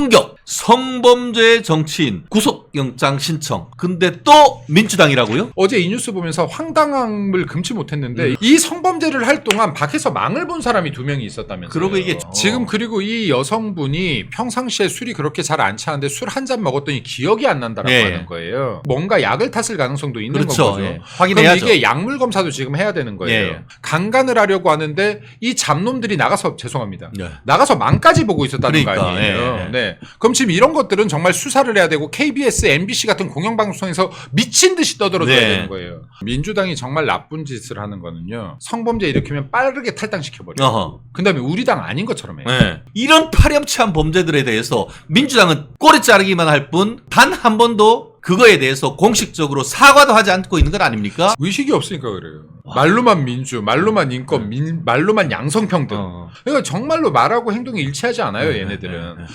충격! 성범죄 정치인 구속영장 신청. 근데 또 민주당이라고요? 어제 이 뉴스 보면서 황당함을 금치 못했는데 음. 이 성범죄를 할 동안 밖에서 망을 본 사람이 두 명이 있었다면서요. 그러고 이게- 지금 어. 그리고 이 여성분이 평상시에 술이 그렇게 잘 안 차는데 술 한 잔 먹었더니 기억이 안 난다라고 예. 하는 거예요. 뭔가 약을 탔을 가능성도 있는 그렇죠. 거죠. 예. 그럼 확인해야죠. 이게 약물 검사도 지금 해야 되는 거예요. 예. 강간을 하려고 하는데 이 잡놈들이 나가서 죄송합니다. 네. 나가서 망까지 보고 있었다는 그러니까, 거 아니에요. 예, 예. 네. 그럼 지금 이런 것들은 정말 수사를 해야 되고 KBS, MBC 같은 공영방송에서 미친 듯이 떠들어줘야 네. 되는 거예요. 민주당이 정말 나쁜 짓을 하는 거는요. 성범죄 일으키면 빠르게 탈당시켜버려요. 어허. 그 다음에 우리 당 아닌 것처럼 해요. 네. 이런 파렴치한 범죄들에 대해서 민주당은 꼬리 자르기만 할 뿐 단 한 번도 그거에 대해서 공식적으로 사과도 하지 않고 있는 건 아닙니까? 의식이 없으니까 그래요. 말로만 민주, 말로만 인권, 민- 말로만 양성평등. 어. 그러니까 정말로 말하고 행동이 일치하지 않아요, 네, 얘네들은. 네, 네.